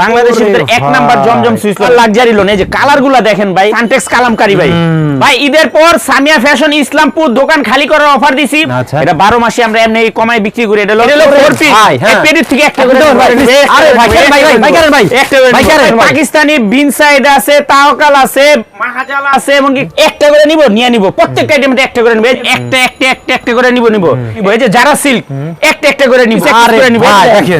বাংলাদেশের ভিতরে এক number Zamzam Swiss luxury lawn এই যে কালার দেখেন ভাই সানটেক্স কালামকারি ভাই। ভাই ঈদের পর সামিয়া ফ্যাশন ইসলামপুর দোকান খালি করার অফার দিছি। এটা বারো মাসে আমরা এমনি কমাই বিক্রি করি। এটা হলো ওরে পিস ভাই, হ্যাঁ। থেকে একটা করে। আরে ভাই, ভাই, ভাই, ভাই? একটা করে ভাই? পাকিস্তানি আছে তাওকাল আছে মাহাজাল আছে এমনকি একটা করে নিব নিয়ে নিব। প্রত্যেকটা আইটেমে একটা করে নিব। একটা একটা একটা একটা করে নিব নিব। নিব। এই যে যারা সিল্ক একটা একটা করে নিব। এক আরে করে নিব।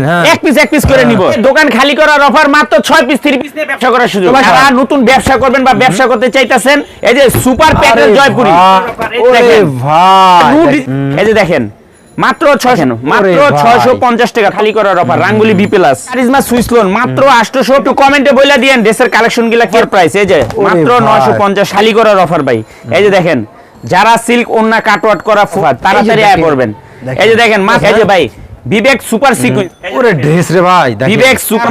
হ্যাঁ। পিস এক পিস করে নিব। দোকান খালি করার অফার মাত্র 6 পিস 3 পিস নিয়ে ব্যবসা করার সুযোগ। যারা নতুন ব্যবসা করবেন বা ব্যবসা করতে চাইতাছেন এই যে সুপার প্যাকেজ জয়পুরি। ওরে ভাই। এই যে দেখেন মাত্র ছয়শো মাত্র ছয়শো পঞ্চাশ টাকা খালি করার offer Rangoli B plus Charisma Swiss lawn মাত্র আটশোশো একটু কমেন্টে বলে দিয়েন ড্রেসের কালেকশনগুলা কি প্রাইস এই যে মাত্র নয়শো পঞ্চাশ খালি করার অফার ভাই। এই যে দেখেন যারা সিল্ক ওন্না কাটওয়াট করা তাড়াতাড়ি আয় করবেন। এই যে দেখেন মাত্র এই যে ভাই। Vivek super sequence. ওরে ড্রেস রে ভাই। বিবেক সুপার।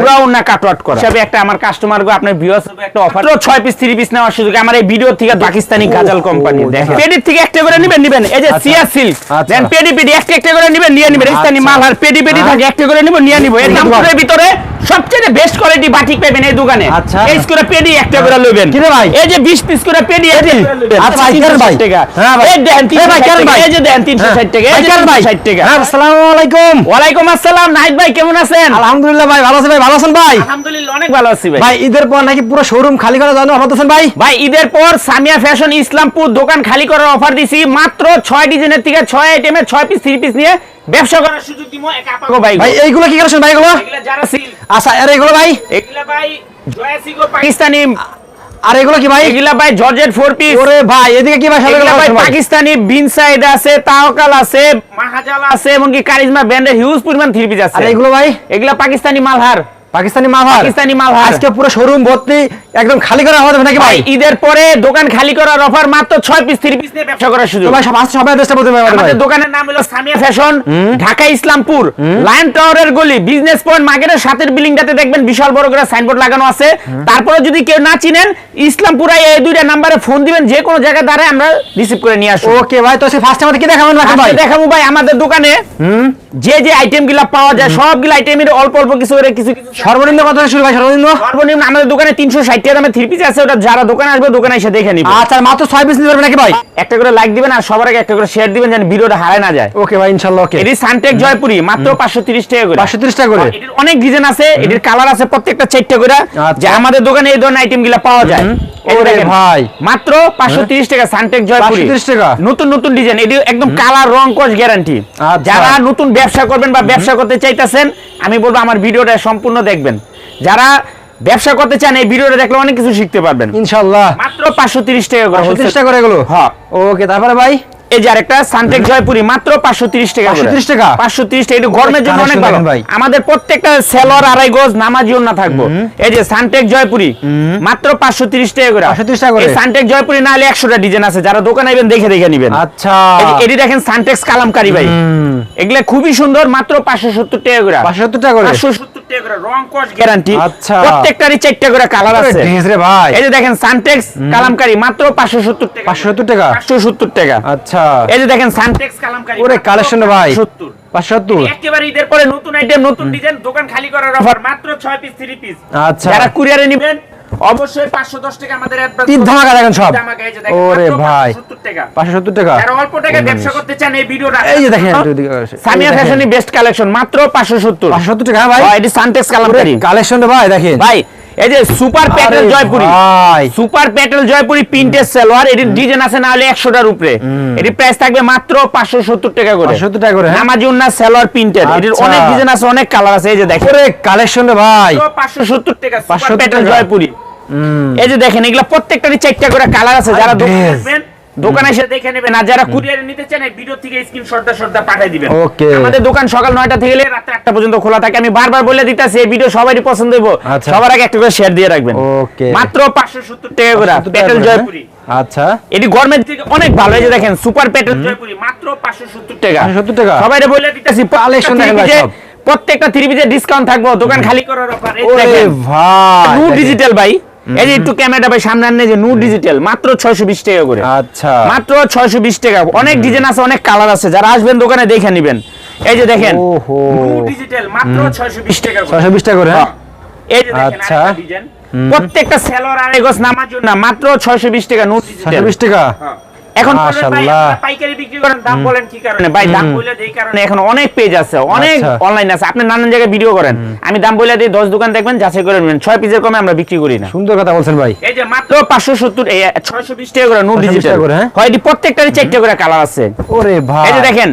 পুরো ওনা কাটওয়াট করা। হিসাবে একটা আমার কাস্টমার গো আপনার ভিউয়ার্স হবে একটা অফার তো 6 পিস 3 পিস নেওয়ার সুযোগ। আমার এই ভিডিও থেকে পাকিস্তানি গাজাল কোম্পানি দেখেন। পেডি থেকে একটা করে নেবেন নেবেন। এই যে আচ্ছা। সিয়া সিল্ক আচ্ছা। দেন পেডি পেডি একটা একটা করে নেবেন নিয়ে নেবেন। পাকিস্তানি আচ্ছা। মাল আর পেডি পেডি। থাকে একটা করে নেব নিয়ে নিব। এর নামপুরের ভিতরে সবচেয়ে বেস্ট কোয়ালিটি বাটিক পাবেন এই দোকানে। আচ্ছা। এই করে পেডি একটা করে লবেন কি রে ভাই? এই যে 20 পিস করে পেডি লবেন আচ্ছা ভাই, ভাই? হ্যাঁ ভাই। এই দেন এই ভাই, 360 ভাই? এই যে দেন 360 টাকা। এই যে ভাই? 360 টাকা। হ্যাঁ, আসসালামু আলাইকুম ওয়ালাইকুম আসসালাম। নাহিদ ভাই কেমন আছেন? আলহামদুলিল্লাহ ভাই ভালো আছেন ভাই। ভালো আছেন ভাই? আলহামদুলিল্লাহ অনেক ভালো আছি ভাই। ভাই ঈদের পর নাকি পুরো শোরুম খালি করা জানো? ভাবতেছেন ভাই? ভাই ঈদের পর সামিয়া ফ্যাশন ইসলামপুর দোকান খালি করার অফার দিছি। মাত্র ছয় ডিজাইনের থেকে ছয় আইটেমের ছয় পিস থ্রি পিস নিয়ে ব্যবসা করার সুযোগ দিব এক আপাগো ভাই ভাই এইগুলো কি করেছেন ভাই এগুলো? এগুলো যারা সিল আচ্ছা আর এগুলো ভাই? এগুলা ভাই জয়াসিগো পাকিস্তানি আর এগুলো কি ভাই? এগুলা ভাই জর্জেট ফোর পিস। ওরে ভাই এদিকে কি ভাই এগুলা ভাই পাকিস্তানি বিন সাইড আছে তাওকাল আছে মাহাজাল আছে। এমনকি কারিজমা ব্র্যান্ডের হিউজ পরিমাণ থ্রি পিস আছে। আর এগুলো ভাই? এগুলা পাকিস্তানি মালহার। পাকিস্তানি মালহার পাকিস্তানি মালহার। আজকে পুরো শোরুম ভর্তি একদম খালি করা হবে নাকি ভাই? ঈদের পরে দোকান খালি করার অফার মাত্র ছয় পিস থ্রি পিস নিয়ে ব্যবসা করার সুযোগ। তো ভাই সব আসছে সবাই দেশটা বলতে পারবে আমাদের দোকানের নাম হলো সামিয়া ফ্যাশন ঢাকা ইসলামপুর। লায়ন টাওয়ারের গলি বিজনেস পয়েন্ট মার্কেটের সাথের বিল্ডিংটাতে দেখবেন বিশাল বড় করে সাইনবোর্ড লাগানো আছে। তারপরে যদি কেউ না চিনেন ইসলামপুরে এই দুইটা নাম্বারে ফোন দিবেন যে কোনো জায়গায় দাঁড়ায় আমরা রিসিভ করে নিয়ে আসব। ওকে ভাই তো সে ফার্স্ট আমাদের কি দেখাবেন ভাই? দেখাবো ভাই আমাদের দোকানে। যে যে আইটেমগুলা পাওয়া যায় সবগুলো আইটেমের অল্প অল্প কিছু করে কিছু সর্বনিম্ন কত শুরু ভাই সর্বনিম্ন? সর্বনিম্ন আমাদের দোকানে তিনশো ষাট টাকা দামে থ্রি পিস আছে ওটা যারা দোকানে আসবে দোকানে এসে দেখে নিবে। আচ্ছা মাত্র ছয় পিস নিতে পারবেন নাকি ভাই? একটা করে লাইক দিবেন আর সবার আগে একটা করে শেয়ার দিবেন যেন ভিডিওটা হারায় না যায়। ওকে ভাই ইনশাআল্লাহ ওকে এটি সানটেক জয়পুরি মাত্র পাঁচশো তিরিশ টাকা করে। পাঁচশো তিরিশ টাকা করে। এটির অনেক ডিজাইন আছে এটির কালার আছে প্রত্যেকটা চারটে করে আচ্ছা। যে আমাদের দোকানে এই ধরনের আইটেমগুলা পাওয়া যায়। ওরে ভাই। মাত্র পাঁচশো তিরিশ টাকা সানটেক জয়পুরি 530 টাকা? নতুন নতুন ডিজাইন এটি একদম কালার রং কস গ্যারান্টি আচ্ছা। যারা নতুন ব্যবসা করবেন বা ব্যবসা করতে চাইতেছেন আমি বলব আমার ভিডিওটা সম্পূর্ণ দেখবেন। যারা ব্যবসা করতে চান এই ভিডিওটা দেখলে অনেক কিছু শিখতে পারবেন। ইনশাআল্লাহ মাত্র পাঁচশো তিরিশ টাকা করে পাঁচশো তিরিশ wholesale। টাকা করে এগুলো? হ্যাঁ। ওকে তারপরে ভাই? এই যে আরেকটা সানটেক জয়পুরি মাত্র পাঁচশো তিরিশ টাকা 530 টাকা? টাকা এটা গরমের জন্য অনেক ভালো। আমাদের প্রত্যেকটা সেলর আড়াই গজ নামাজিও না থাকব। এই যে সানটেক জয়পুরি মাত্র টাকা করে। 530 টাকা করে? এই সানটেক জয়পুরি না হলে একশোটা ডিজাইন আছে যারা দোকানে আইবেন দেখে দেখে নিবেন। আচ্ছা। এটি দেখেন সানটেক্স কালামকারি ভাই। এগুলা খুবই সুন্দর মাত্র পাঁচশো সত্তর টাকা করে। পাঁচশো সত্তর টাকা করে? পাঁচশো সত্তর টাকা করে রং কস গ্যারান্টি আচ্ছা। প্রত্যেকটারই চারটা করে কালার আছে। ভাই? এই যে দেখেন সানটেক্স কালামকারি মাত্র পাঁচশো সত্তর টাকা। পাঁচশো সত্তর টাকা? পাঁচশো সত্তর টাকা। আচ্ছা। এই যে দেখেন সানটেক্স কালামকারি ওরে কালেকশন ভাই। 70 পাঁচশো সত্তর? একেবারে ঈদের পরে নতুন আইটেম নতুন ডিজাইন দোকান খালি করার অফার মাত্র 6 পিস 3 পিস আচ্ছা। যারা কুরিয়ারে নেবেন অবশ্যই 510 টাকা আমাদের অ্যাডভান্স তিন ধামাকা দেখেন সব। ওরে ভাই। 70 টাকা। পাঁচশো সত্তর টাকা? যারা অল্প টাকায় ব্যবসা করতে চান এই ভিডিওটা এই যে দেখেন। সামিয়া ফ্যাশনই বেস্ট কালেকশন মাত্র 570 পাঁচশো সত্তর টাকা ভাই? ভাই এটি সানটেক্স কালামকারি। কালেকশন ভাই দেখেন। ভাই এই যে super Patel Jaipuri super Patel Jaipuri printed salwar এটির ডিজাইন আছে না হলে 100টার উপরে। এটির প্রাইস থাকবে মাত্র 570 টাকা করে। 570 টাকা করে, হ্যাঁ? নামাজি উন্না সালোয়ার প্রিন্টেড এটির। অনেক ডিজাইন আছে অনেক কালার আছে এই যে দেখেন। কালেকশন রে ভাই। 570 টাকা সুপার প্যাটেল জয়পুরি এই যে দেখেন এগুলা প্রত্যেকটারই চারটা করে কালার আছে। যারা আরে দোকানে এসে দেখে নেবেন। আর যারা কুরিয়ারে নিতে চান এই ভিডিও থেকে স্ক্রিনশট দা শটটা পাঠিয়ে দিবেন। Okay. আমাদের দোকান সকাল 9টা থেকে রাত 8টা পর্যন্ত খোলা থাকে। আমি বারবার বলে দিতেছি এই ভিডিও সবারই পছন্দ হইব। আচ্ছা। সবার আগে একটা করে শেয়ার দিয়ে রাখবেন। Okay. মাত্র 570 টাকা করে। 570 টাকা প্যাটেল করে, জয়পুরি হ্যাঁ? আচ্ছা। এটি গরমের থেকে অনেক ভালো। এই যে দেখেন সুপার প্যাটেল জয়পুরি মাত্র 570 টাকা। 570 টাকা? সবাইরে বলে দিতেছি Collection দেখেন সব। প্রত্যেকটা থ্রি পিসের ডিসকাউন্ট থাকব। দোকান খালি করার অফার ওরে ভাই নু ডিজিটাল ভাই। এই একটু ক্যামেরাটা ভাই সামনে আনলে যে নু ডিজিটাল মাত্র 620 টাকা করে। আচ্ছা। মাত্র 620 টাকা। অনেক ডিজাইন আছে অনেক কালার আছে। যারা আসবেন দোকানে দেখে নেবেন। এই যে দেখেন ওহো। ডিজিটাল মাত্র 620 টাকা করে। ছয়শো বিশ টাকা করে হ্যাঁ? এই যে দেখেন আচ্ছা। প্রত্যেকটা সেলর আর এগোস নামার জন্য মাত্র 620 টাকা নু ডিজিটাল 620 টাকা? এখন। পাইকারি বিক্রি করেন দাম বলেন কি কারণে? ভাই দাম বলে দেই কারণে। এখন অনেক পেজ আছে অনেক আচ্ছা। অনলাইন আছে। আপনি নানান জায়গায় ভিডিও করেন। আমি দাম বলে দিই 10 দোকান দেখবেন যাচাই করে নেবেন। 6 পিসের কমে আমরা বিক্রি করি না। সুন্দর কথা বলছেন ভাই। এই যে মাত্র 570 এই 620 টাকা করে নো 620 ডিজিটাল করে, হ্যাঁ? হয় প্রত্যেকটারই চারটি করে কালার আছে। ওরে ভাই এই যে দেখেন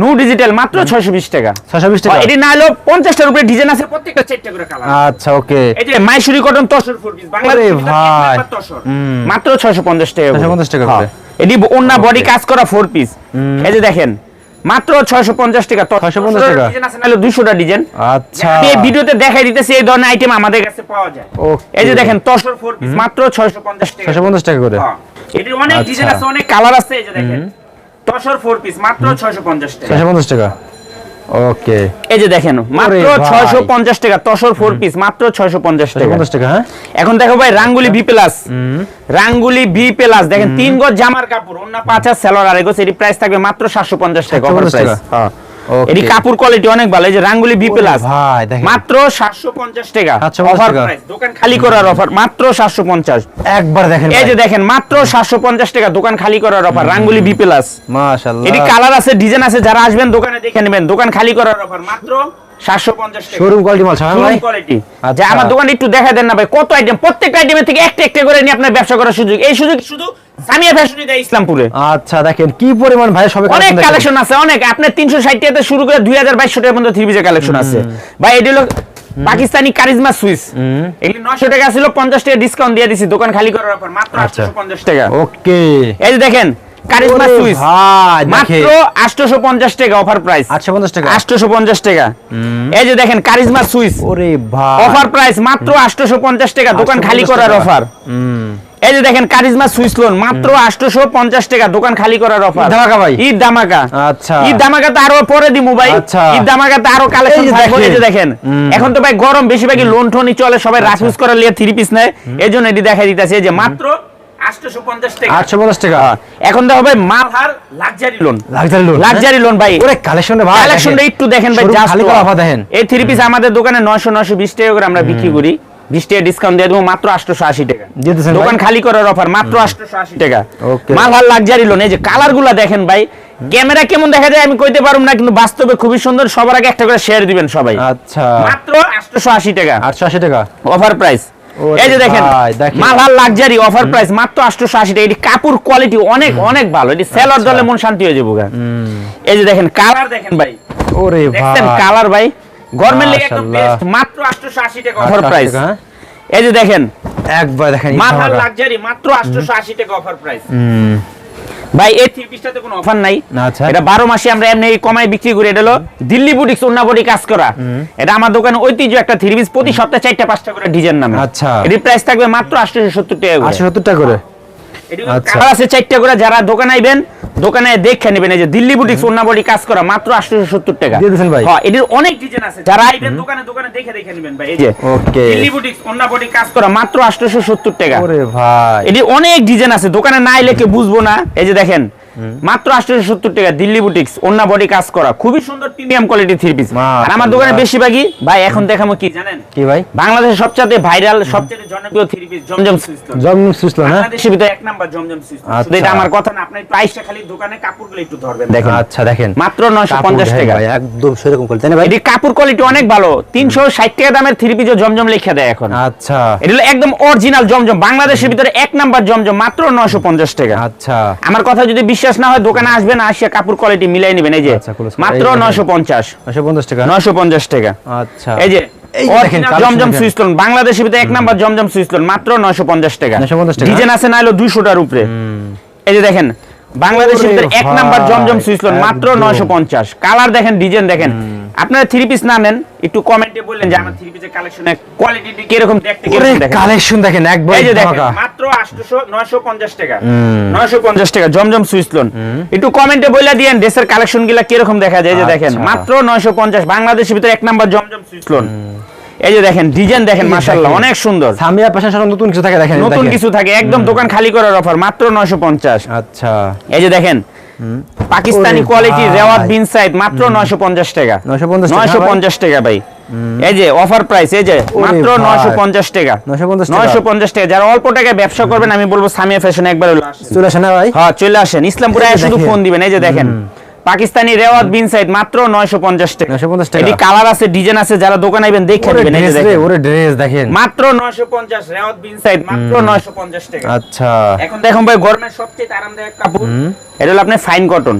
নো ডিজিটাল মাত্র 620 টাকা। ছয়শো বিশ টাকা। এটি না হলেও 50টার উপরে ডিজাইন আছে প্রত্যেকটা চারটা করে কালার আচ্ছা ওকে। এই যে Mysuri cotton tussar full piece Bangladesh ভাই। মাত্র 650 টাকা 650 টাকা করে। হ্যাঁ। এটি অন্য বডি কাজ করা ফোর পিস এই যে দেখেন মাত্র 650 টাকা তো 650 টাকা। ডিজাইন আছে নাহলে 200টা ডিজাইন। আচ্ছা। আমি এই ভিডিওতে দেখাই দিতেছি এই ধরনের আইটেম আমাদের কাছে পাওয়া যায়. এই যে দেখেন তসর ফোর পিস মাত্র 650 টাকা ছয়শো পঞ্চাশ টাকা করে। হ্যাঁ। এটির অনেক আচ্ছা। ডিজাইন আছে অনেক কালার আছে এই যে দেখেন। তসর ফোর পিস মাত্র 650 টাকা। ছয়শো পঞ্চাশ টাকা? ওকে। এই যে দেখেন মাত্র ভাই। 650 টাকা তসর ফোর পিস মাত্র 650 ছয়শো টাকা। পঞ্চাশ টাকা হ্যাঁ? এখন দেখো ভাই Rangoli V plus Rangoli V plus দেখেন তিন গজ জামার কাপড় অন্য পাঁচা সেলর আর এগোছে এটি প্রাইস থাকবে মাত্র 750 টাকা অফার প্রাইস টাকা। এটি কাপড় কোয়ালিটি অনেক ভালো এই যে রাঙ্গুলি ভি প্লাস ভাই, দেখেন। মাত্র 750 টাকা। আচ্ছা অফার প্রাইস দোকান খালি করার অফার মাত্র 750 একবার দেখেন এই যে দেখেন মাত্র 750 টাকা দোকান খালি করার অফার রাঙ্গুলি ভি প্লাস মাশাআল্লাহ। এটি কালার আছে ডিজাইন আছে যারা আসবেন দোকানে দেখে নেবেন। দোকান খালি করার অফার মাত্র 750 টাকা শোরুম কোয়ালিটি মাল ভাই? কোয়ালিটি আচ্ছা। যে আমার দোকানে একটু দেখা দেন না ভাই কত আইটেম প্রত্যেকটা আইটেমের থেকে একটা একটা করে নিয়ে আপনার ব্যবসা করার সুযোগ। এই সুযোগ শুধু সামিয়া ফ্যাশনে দেয় ইসলামপুরে। আচ্ছা দেখেন কি পরিমাণ ভাই সবে অনেক কালেকশন আছে অনেক। আপনার তিনশো ষাট টাকাতে শুরু করে দুই হাজার বাইশশো টাকা পর্যন্ত থ্রি পিসের কালেকশন আছে। ভাই এটি হলো পাকিস্তানি কারিজমা সুইস। এগুলি নশো টাকা ছিল পঞ্চাশ টাকা ডিসকাউন্ট দিয়ে দিছি দোকান খালি করার অফার মাত্র আচ্ছা। আটশো পঞ্চাশ টাকা। ওকে। এই যে দেখেন কারিজমা ভাই মাত্র দেখেন আটশোশো পঞ্চাশ টাকা অফার প্রাইস 850 টাকা? আটশোশো পঞ্চাশ টাকা। এই যে দেখেন কারিজমা সুইস। ওরে ভাই। অফার প্রাইস মাত্র 850 টাকা দোকান খালি করার অফার এই যে দেখেন কারিজমা সুইস লোন মাত্র 850 টাকা দোকান খালি করার অফার ধামাকা ভাই। ঈদ ধামাকা। আচ্ছা। ঈদ ধামাকা তো আরও পরে দিমু ভাই। আচ্ছা। ঈদ ধামাকা তো আরও কালেকশন থাকবে এই যে দেখেন। এখন তো ভাই গরম বেশিরভাগই লোন টোনই চলে সবাই আচ্ছা। রাফিউজ করার লিয়ে থ্রি পিস নেয়। এজন্য এটি দেখাই দিতেছে এই যে মাত্র 850 টাকা। এখন দেখো ভাই Malhar luxury lawn luxury lawn luxury lawn ভাই। ওরে কালেকশন ভাই কালেকশনটা একটু দেখেন ভাই জাস্ট খালি করা অফার দেখেন। এই থ্রি পিস আমাদের দোকানে 900 920 টাকা করে আমরা বিক্রি করি। 20 টাকা ডিসকাউন্ট দিয়ে দেবো মাত্র 880 টাকা। দিয়ে দিচ্ছেন ভাই? দোকান খালি করার অফার মাত্র 880 টাকা। মালহার লাক্সারি লোন এই যে কালারগুলা দেখেন ভাই ক্যামেরা কেমন দেখা যায় আমি কইতে পারুম না কিন্তু বাস্তবে খুবই সুন্দর। সবার আগে একটা করে শেয়ার দিবেন সবাই। আচ্ছা। মাত্র 880 টাকা। 880 টাকা। অফার প্রাইস এই যে দেখেন মালহার লাক্সারি অফার প্রাইস মাত্র 880 টাকা এটি কাপড় কোয়ালিটি অনেক অনেক ভালো। এটি সেলর আচ্ছা। দলে মন শান্তি হয়ে যাব এই যে দেখেন কালার দেখেন ভাই। ওরে ভাই। কালার ভাই? গরমের লেগে একদম বেস্ট মাত্র 880 টাকা অফার প্রাইস হ্যাঁ? এই যে দেখেন একবার দেখেন ঈদ লাক্সারি মাত্র 880 টাকা অফার প্রাইস ভাই এই থ্রি পিসটাতে কোনো অফার নাই। আচ্ছা। এটা 12 মাসে আমরা এমনি কমায় বিক্রি করে। এটা হলো দিল্লি বুটিক্স উন্নাবরি কাজ করা। এটা আমার দোকানে ঐতিহ্য একটা থ্রি পিস প্রতি সপ্তাহে চারটা পাঁচটা করে ডিজাইন নামে। আচ্ছা। এর প্রাইস থাকবে মাত্র 870 টাকা করে। 870 টাকা করে। কালার আছে চারটা করে যারা দোকানে আইবেন দোকানে দেখে নেবেন এই যে দিল্লি বুটিক্স অন্য বডি কাজ করা মাত্র 870 টাকা। দিয়ে দিছেন ভাই? হ্যাঁ এটির অনেক ডিজাইন আছে। যারা আইবেন দোকানে দোকানে দেখে দেখে নেবেন ভাই এই যে Okay. দিল্লি বুটিক্স অন্য বডি কাজ করা মাত্র 870 টাকা। ওরে ভাই। এটি অনেক ডিজাইন আছে দোকানে না এলে বুঝব না। এই যে দেখেন মাত্র 870 টাকা দিল্লি বুটিক্স অন্য বডি কাজ করা। খুবই সুন্দর প্রিমিয়াম কোয়ালিটি থ্রি পিস আর আমার দোকানে। বেশিরভাগই ভাই এখন দেখামো কি জানেন? কি ভাই? বাংলাদেশের সবচেয়ে ভাইরাল সবচেয়ে জনপ্রিয় three piece Zamzam Swiss Zamzam সুসলো হ্যাঁ? বাংলাদেশের ভিতরে এক নাম্বার জমজম আচ্ছা। এটা আমার কথা না আপনি প্রাইসটা খালি দোকানে কাপড়গুলো একটু ধরবেন দেখেন। আচ্ছা দেখেন। মাত্র 950 টাকা। ভাই, একদম সেরকম তাই না ভাই? এটি কাপড় কোয়ালিটি অনেক ভালো। 360 টাকা দামের থ্রি পিস জমজম লেখা দেয় এখন। আচ্ছা। এটা হলো একদম অরিজিনাল জমজম। বাংলাদেশের ভিতরে এক নাম্বার জমজম মাত্র 950 টাকা। আচ্ছা। আমার কথা যদি বিশ্বাস না হয় দোকানে আসবেন আসিয়া কাপড় কোয়ালিটি মিলাই নেবেন এই যে আচ্ছা। মাত্র এই দেখেন। 950 950 টাকা। 950 টাকা। আচ্ছা। এই যে দেখেন, জমজম বাংলাদেশের ভিতরে এক নাম্বার জমজম সুইচলন মাত্র 950 টাকা। 950 টাকা। ডিজাইন আছে না হলো 200 টার উপরে এই যে দেখেন বাংলাদেশের ভিতরে এক নাম্বার জমজম সুইচ মাত্র একদম। 950 কালার দেখেন ডিজাইন দেখেন। আপনারা থ্রি পিস না নেন একটু কমেন্টে বললেন যে আমার থ্রি পিসের কালেকশনে কোয়ালিটি কি রকম দেখতে দেখেন। কালেকশন দেখেন একবার এই যে দেখেন মাত্র 800 950 টাকা। 950 টাকা জমজম সুইচ লোন একটু কমেন্টে বলে ড্রেসের কালেকশনগুলা কীরকম দেখা যায় এই যে দেখেন আচ্ছা। মাত্র 950 বাংলাদেশের ভিতরে এক নাম্বার জমজম সুইচ লোন এই যে দেখেন ডিজাইন দেখেন মাশাআল্লাহ অনেক সুন্দর। সামিয়া পেশা নতুন কিছু থাকে দেখেন নতুন কিছু থাকে একদম দোকান খালি করার অফার মাত্র 950 আচ্ছা। এই যে দেখেন পাকিস্তানি কোয়ালিটি। রেওয়াত বিন সাইদ মাত্র 950 টাকা। 950 টাকা, 950 টাকা ভাই। এই যে অফার প্রাইস এই যে মাত্র ভাই। 950 টাকা। 950 টাকা। 950 টাকা। যারা অল্প টাকায় ব্যবসা করবেন আমি বলব সামিয়া ফ্যাশন একবার চলে আসেন। ভাই? হ্যাঁ চলে আসেন। ইসলামপুরে শুধু ফোন দিবেন। এই যে দেখেন। পাকিস্তানি রেওয়াত বিন সাইদ মাত্র 950 টাকা। 950 টাকা। এটি কালার আছে ডিজাইন আছে যারা দোকানে আইবেন দেখে নেবেন এই যে দেখেন। ওরে ড্রেস দেখেন। মাত্র 950 রেওয়াত বিন সাইদ মাত্র 950 টাকা। আচ্ছা। এখন দেখুন ভাই গরমের সবচেয়ে আরামদায়ক কাপড় এটা হলো আপনার ফাইন কটন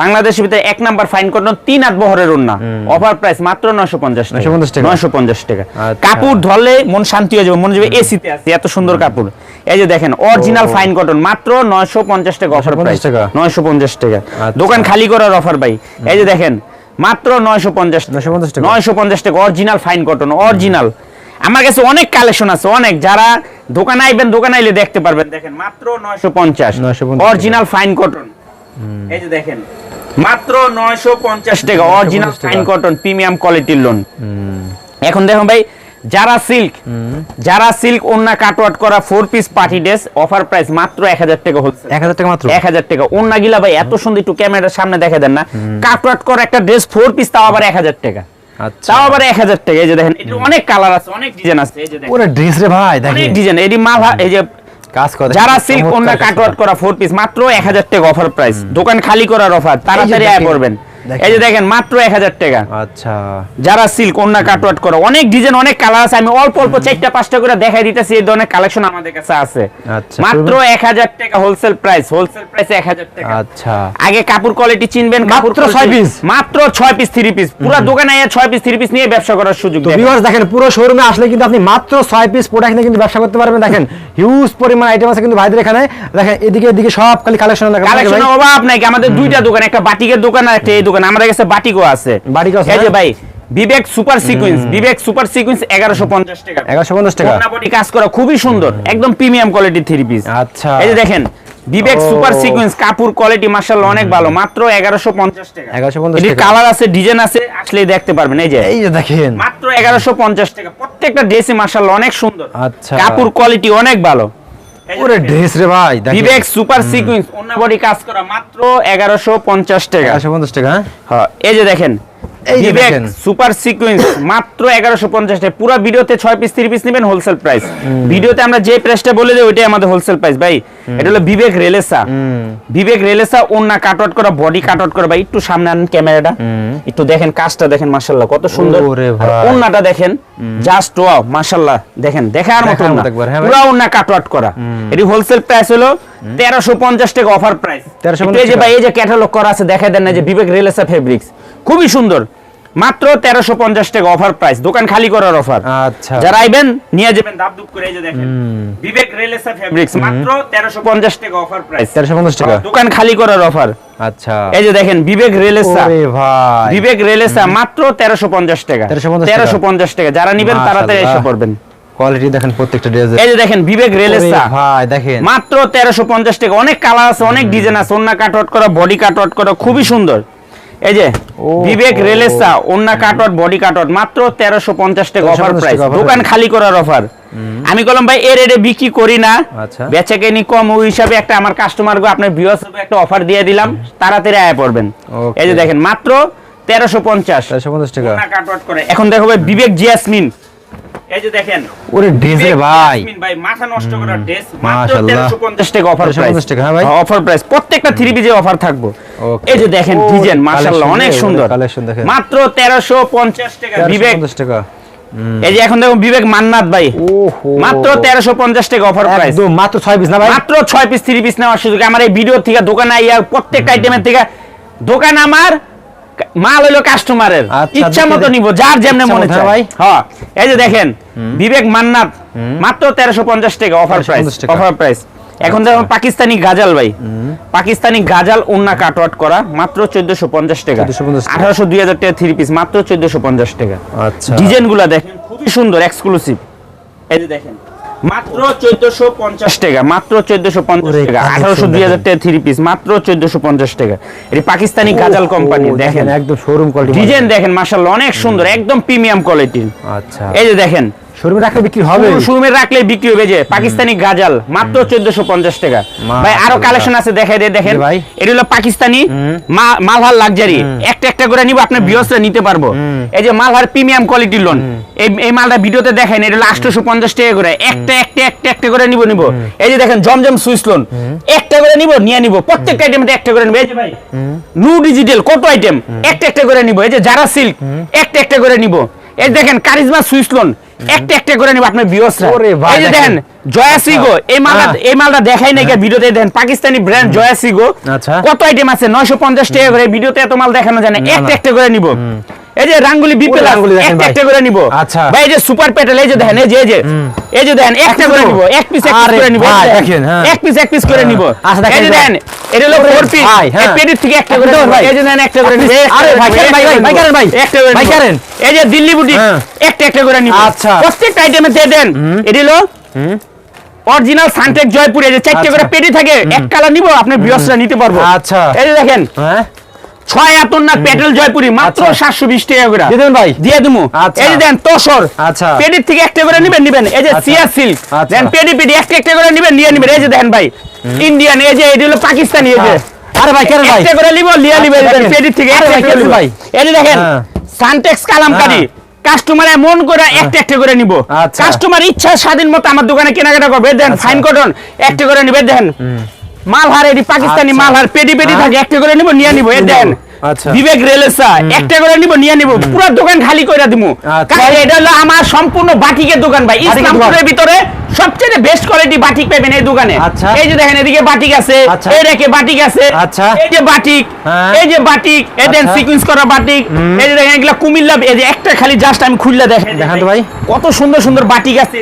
বাংলাদেশের ভিতরে এক নাম্বার ফাইন কটন তিন আট বহরের ওন্না অফার প্রাইস মাত্র 950 টাকা। 950 টাকা। 950 টাকা। আচ্ছা। কাপড় ধরলে মন শান্তি হয়ে যাবে মনে যাবে এসিতে আছে এত সুন্দর কাপড়। এই যে দেখেন অরিজিনাল ফাইন কটন মাত্র 950 টাকা অফার 950 প্রাইস টাকা। 950 টাকা। আচ্ছা। দোকান খালি করার অফার ভাই। এই যে দেখেন মাত্র 950 950 টাকা। 950 টাকা? অরিজিনাল ফাইন কটন অরিজিনাল আমার কাছে অনেক কালেকশন আছে অনেক। যারা দোকানে আইবেন দোকানে আইলে দেখতে পারবেন। দেখেন মাত্র 950 950 অরিজিনাল ফাইন কটন এই যে দেখেন মাত্র 950 টাকা অরিজিনাল ফাইন কটন প্রিমিয়াম কোয়ালিটির লোন এখন দেখুন ভাই যারা সিল্ক যারা সিল্ক ওন্না কাটওয়াট করা four piece party dress offer price মাত্র 1000 টাকা হচ্ছে। 1000 টাকা মাত্র? 1000 টাকা। ওন্না গিলা ভাই এত সুন্দর একটু ক্যামেরার সামনে দেখা দেন না। কাটওয়াট করা একটা ড্রেস ফোর পিস তাও আবার 1000 টাকা। আচ্ছা। তাও আবার 1000 টাকা। এই যে দেখেন অনেক কালার আছে অনেক ডিজাইন আছে। এই যে দেখেন। ওরে ড্রেস রে ভাই অনেক ডিজাইন মাল এই যে কাজ করে যারা সিল্ক ওন্না কাটওয়াট করা। ফোর পিস মাত্র 1000 টাকা অফার প্রাইস দোকান খালি করার অফার তাড়াতাড়ি আয় করবেন। এই যে দেখেন মাত্র 1000 টাকা। আচ্ছা। যারা সিল্ক ওন্না কাটওয়াট করো অনেক ডিজাইন অনেক কালার আছে আমি অল্প অল্প চারটা পাঁচটা করে দেখাই দিতেছি এই ধরনের কালেকশন আমাদের কাছে আছে। আচ্ছা, মাত্র এক হাজার টাকা হোলসেল প্রাইস হোলসেল প্রাইস এক হাজার টাকা। আচ্ছা। আগে কাপড় কোয়ালিটি চিনবেন মাত্র ছয় piece? মাত্র ছয় পিস থ্রি পিস পুরো দোকানে ছয় পিস থ্রি পিস নিয়ে ব্যবসা করার সুযোগ ভিউয়ার্স দেখেন পুরো শোরুমে আসলে কিন্তু আপনি মাত্র 6 পিস প্রোডাক্ট নিয়ে কিন্তু ব্যবসা করতে পারবেন। দেখেন হিউজ পরিমাণ আইটেম আছে কিন্তু ভাইদের এখানে। দেখেন এদিকে এদিকে সব খালি কালেকশন কালেকশন অভাব নাই আমাদের দুইটা দোকান একটা বাটিকের দোকান আর একটা এই দোকান আমাদের কাছে বাটিকও আছে। বাটিকও আছে, এই যে? ভাই Vivek super sequence Vivek super sequence এগারোশো পঞ্চাশ টাকা। 1150 টাকা। বডি কাজ করা খুবই সুন্দর একদম প্রিমিয়াম কোয়ালিটির থ্রি পিস। আচ্ছা। এই যে দেখেন বিবেক সুপার সিকোয়েন্স কাপড় কোয়ালিটি মাশাআল্লাহ অনেক ভালো মাত্র 1150 টাকা। 1150 এটির টাকা। কালার আছে ডিজাইন আছে আসলেই দেখতে পারবেন এই যে। এই যে দেখেন। মাত্র 1150 টাকা। প্রত্যেকটা ড্রেসই মাশাআল্লাহ অনেক সুন্দর। আচ্ছা। কাপড় কোয়ালিটি অনেক ভালো। ওরে ড্রেস রে ভাই বিবেক সুপার সিকোয়েন্স অন্য বডি কাজ করা মাত্র 1150 টাকা। 1150 টাকা হ্যাঁ? হ্যাঁ এই যে দেখেন সুপার সিকোয়েন্স মাত্র 1150 টাকা। পুরো ভিডিওতে 6 পিস 3 পিস নেবেন হোলসেল প্রাইস ভিডিওতে আমরা যে প্রাইসটা বলে দেই ওইটাই আমাদের হোলসেল প্রাইস ভাই। এটা হলো বিবেক রেলেসা। বিবেক রেলেসা ওন্না কাটআউট করা বডি কাটআউট করা ভাই। একটু সামনে আনেন ক্যামেরাটা। একটু দেখেন কাজটা দেখেন মাশাআল্লাহ কত সুন্দর। দেখেন জাস্ট ওয়াও মাশাআল্লাহ দেখেন দেখার মতো মতো একবার, হ্যাঁ করা। এটি হোলসেল প্রাইস হলো 1350 টাকা অফার প্রাইস 1350 এই যে ভাই এই যে ক্যাটালগ করা আছে দেখাই দেন না যে বিবেক রেলেসা ফেব্রিক্স খুবই সুন্দর। মাত্র 1350 টাকা অফার প্রাইস দোকান খালি করার অফার আচ্ছা। যারা আইবেন নিয়ে যাবেন দাব দুপ করে এই যে দেখেন। বিবেক রেলেসা ফেব্রিক্স মাত্র 1350 টাকা অফার প্রাইস 1350 টাকা। দোকান খালি করার অফার আচ্ছা। এই যে দেখেন বিবেক রেলেসা ভাই। বিবেক রেলেসা মাত্র 1350 টাকা। 1350 টাকা। 1350 টাকা। যারা নেবেন তাড়াতাড়ি এসে। পড়বেন। কোয়ালিটি দেখেন প্রত্যেকটা ড্রেসের এই যে দেখেন বিবেক রেলেসা ভাই দেখেন। মাত্র তেরোশো পঞ্চাশ টাকা। অনেক কালার আছে অনেক ডিজাইন আছে। ওন্না কাটওয়াট করা বডি কাট কাটওয়াট করা খুবই সুন্দর। এই যে বিবেক রেলেসা ওন্না কাটট বডি কাটট মাত্র তেরোশো পঞ্চাশ টাকা অফার প্রাইস দোকান খালি করার অফার আমি বললাম ভাই এর রেটে বিক্রি করি না। বেচে কেনি কম ওই হিসাবে একটা আমার কাস্টমার গো আপনার ভিউয়ার্স একটা অফার দিয়ে দিলাম। তাড়াতাড়ি আয় পড়বেন। এই যে দেখেন মাত্র তেরোশো পঞ্চাশ। 1350 টাকা। করে। এখন দেখো ভাই বিবেক জিয়াসমিন। এই যে দেখেন। ওরে ড্রেস রে ভাই। ভাই মাথা নষ্ট করার ড্রেস মাত্র মাশাআল্লাহ। 1350 টাকা অফার প্রাইস টাকা, হ্যাঁ ভাই? অফার প্রাইস প্রত্যেকটা থ্রি পিজে অফার থাকব। এই যে দেখেন ডিজাইন মাশাআল্লাহ অনেক সুন্দর। ওরে দেখেন। মাত্র 1350 টাকা বিবেক। 1350 টাকা। এই যে এখন দেখো বিবেক মান্নাত ভাই। ওহো। মাত্র 1350 টাকা অফার প্রাইস মাত্র 6 পিস না ভাই? মাত্র 6 পিস 3 পিস নেওয়ার সুযোগ। আমার এই ভিডিও থেকে দোকানে আইয়া প্রত্যেকটা আইটেমের থেকে দোকান আমার মাল হইল কাস্টমারের আচ্ছা, ইচ্ছা মতো নিব যার যেমনে মনে চায়। ভাই। হ্যাঁ এই যে দেখেন বিবেক মান্নাত মাত্র 1350 টাকা অফার প্রাইস অফার প্রাইস এখন আচ্ছা। দেখুন পাকিস্তানি গাজাল ভাই। পাকিস্তানি গাজাল ওন্না কাটওয়াট করা মাত্র 1450 টাকা। 1450 টাকা। 1800 2000 টাকা থ্রি পিস মাত্র 1450 টাকা। আচ্ছা। ডিজাইনগুলা দেখেন খুবই সুন্দর এক্সক্লুসিভ এই যে দেখেন মাত্র 1450 টাকা মাত্র 1450 ওরে, টাকা collection 1800 2000 দেখেন। টাকা থ্রি পিস মাত্র 1450 টাকা। এটি পাকিস্তানি গাজাল কোম্পানি দেখেন একদম শোরুম কোয়ালিটি ডিজাইন দেখেন মাশাআল্লাহ অনেক সুন্দর একদম প্রিমিয়াম কোয়ালিটির আচ্ছা। এই যে দেখেন শোরুমে রাখলে বিক্রি হবে? শোরুমে রাখলে বিক্রি হবে যে পাকিস্তানি গাজাল মাত্র চোদ্দশো পঞ্চাশ টাকা। ভাই আরও কালেকশন আছে দেখাই দিয়ে দেখেন। ভাই। এটা হলো পাকিস্তানি মালহার লাক্সারি একটা একটা করে নিব আপনার বিয়সরা নিতে পারব। এই যে মালহার প্রিমিয়াম কোয়ালিটির লোন এই এই মালটা ভিডিওতে দেখেন এটা হলো আটশোশো পঞ্চাশ টাকা করে। একটা একটা একটা একটা করে নিব নিব। এই যে দেখেন জমজম সুইস লোন একটা করে নিব নিয়ে নিব। প্রত্যেকটা একটা করে নিব। এই যে ভাই নু ডিজিটাল কত আইটেম একটা একটা করে নিব। এই যে যারা সিল্ক একটা একটা করে নিব। এই দেখেন কারিজমা সুইস লোন একটা একটা করে নিব আপনার বিয়সরা এই যে দেখেন। দেখেন জয়া সিগো এই মালটা হ্যাঁ। এই মালটা দেখাই নাই ভিডিওতে দেন পাকিস্তানি ব্র্যান্ড আচ্ছা। কত আইটেম আছে? 950 টাকা করে। ভিডিওতে এত মাল দেখানো যায় না। একটা একটা করে নিব। এই যে রাঙ্গুলি বিপেল রাঙ্গুলি দেখেন একটা করে নিব আচ্ছা। ভাই এই যে সুপার পেটেল এই যে দেখেন এই যে এই যে এই যে দেখেন একটা করে নিব এক পিস এক করে নিব দেখেন, হ্যাঁ। এক পিস এক পিস করে নিব আচ্ছা, দেখেন এই যে দেখেন এটা হলো ফোর পিস হ্যাঁ। এই পেটের থেকে একটা করে নিব। এই যে দেখেন একটা করে নিব আরে ভাই, ভাই, ভাই, ভাই, কারেন ভাই। একটা করে ভাই। কারেন। এই যে দিল্লি হ্যাঁ। একটা একটা করে নিব আচ্ছা। প্রত্যেকটা আইটেমে দিয়ে দেন এটা হলো অরিজিনাল সানটেক জয়পুরে যে চারটে আচ্ছা। করে পেটি থাকে এক কালার নিব আপনি বিয়সরা নিতে পারব আচ্ছা। এই যে দেখেন হ্যাঁ ছয় না পেট্রোল জয়পুরি মাত্র আচ্ছা। সাতশো বিশ টাকা করে। দিয়ে ভাই? দিয়ে দিমু। আচ্ছা। এই যে দেন তোসর আচ্ছা। থেকে একটা করে নিবেন নিবেন। এই যে আচ্ছা। সিয়া সিল্ক আচ্ছা। দেন পেটি পেটি একটা একটা করে নিবেন নিয়ে নিবেন। এই যে দেখেন ভাই ইন্ডিয়ান এই যে এটি হলো পাকিস্তানি এই যে। আরে ভাই কেন ভাই। একটা করে নিব লিয়া নিবেন আচ্ছা, থেকে আরে ভাই, কেন ভাই? এই দেখেন হ্যাঁ। সানটেক্স কালামকারী কাস্টমারে মন করে একটা একটা করে নিব। আচ্ছা। কাস্টমার ইচ্ছা স্বাধীন মতো আমার দোকানে কেনাকাটা করবে। দেন ফাইন কটন একটা করে নিবে দেখেন মালহার এটি পাকিস্তানি আচ্ছা। মালহার পেটি হ্যাঁ। থাকে একটা করে নিব নিয়ে নিব এই দেন আচ্ছা। বিবেক রেলেসা একটা করে নিব নিয়ে নিব পুরো দোকান খালি করে দিমু আচ্ছা। কারণ এটা হলো আমার সম্পূর্ণ বাটিকের দোকান ভাই ইসলামপুরের ভিতরে সবচেয়ে বেস্ট কোয়ালিটি বাটিক পাবেন এই দোকানে। এই যে দেখেন এদিকে বাটিক আছে। এই রেখে বাটিক আছে আচ্ছা। এই যে বাটিক হ্যাঁ। এই যে বাটিক এই দেন। সিকুয়েন্স করা বাটিক এই যে দেখেন এগুলা কুমিল্লা এই যে একটা খালি জাস্ট আমি খুললে দেখেন দেখান তো ভাই। কত সুন্দর সুন্দর বাটিক আছে।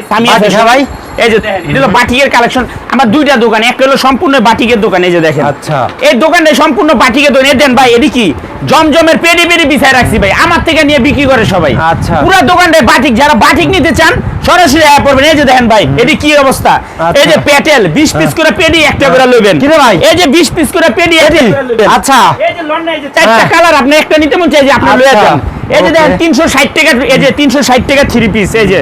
হ্যাঁ ভাই। এই যে দেখেন এটা হলো বাটিকের কালেকশন আমার দুইটা দোকান একটা হলো সম্পূর্ণ বাটিকের দোকান এই যে দেখেন আচ্ছা। এই দোকানটা সম্পূর্ণ বাটিকের দোকান দেন ভাই কি জমজমের পেডি পেডি বিছায় রাখছি ভাই আমার থেকে নিয়ে বিক্রি করে সবাই আচ্ছা। পুরো দোকানটায় বাটিক যারা বাটিক নিতে চান সরাসরি আয়া পড়বেন এই যে দেখেন ভাই এটি কি অবস্থা আচ্ছা। এই যে পেটেল 20 পিস করে পেডি একটা করে লইবেন কি ভাই? এই যে 20 পিস করে পেডি আচ্ছা। এই যে লন্ডা এই যে চারটা হ্যাঁ। কালার আপনি একটা নিতে মন চাই যে আপনি লয়ে আচ্ছা। যান এই যে দেখেন Okay. 360 টাকা এই যে 360 টাকা থ্রি পিস এই যে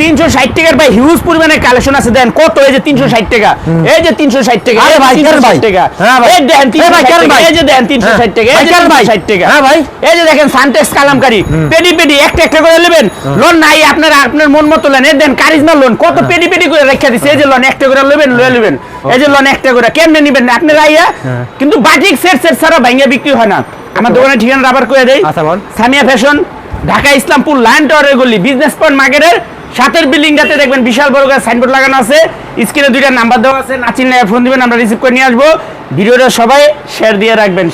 তিনশো ষাট টাকার ভাই হিউজ পরিমাণে কালেকশন আছে দেন কত? এই যে তিনশো ষাট টাকা। এই যে তিনশো ষাট টাকা আরে এই ভাই, 360 ভাই? টাকা। হ্যাঁ এই ভাই, 360 টাকা, এই যে দেখেন তিনশো ষাট টাকা এই যে ভাই? 360 টাকা। হ্যাঁ ভাই। এই যে দেখেন সানটেক্স কালামকারী পেডি পেডি একটা একটা করে নেবেন। লোন নাই আপনার আপনার মন মতো লোন এই দেন কারিজমা লোন কত পেডি পেডি করে রেখে দিছে। এই যে লোন একটা করে নেবেন লয়ে নেবেন। এই যে লোন একটা করে। কেমনে নেবেন? আপনার আইয়া কিন্তু বাটিক সেট সেট ছাড়া বিক্রি হয় না। আমার দোকানের ঠিকানা আবার করে দেই। আচ্ছা বল সামিয়া ফ্যাশন ঢাকা ইসলামপুর লায়ন টাওয়ারের গলি বিজনেস পয়েন্ট মার্কেটের সাতের বিল্ডিংটাতে দেখবেন বিশাল বড় করে সাইনবোর্ড লাগানো আছে। স্ক্রিনে দুইটা নাম্বার দেওয়া আছে। নাচিন ফোন দিবেন, আমরা রিসিভ করে নিয়ে আসব। ভিডিওটা সবাই শেয়ার দিয়ে রাখবেন।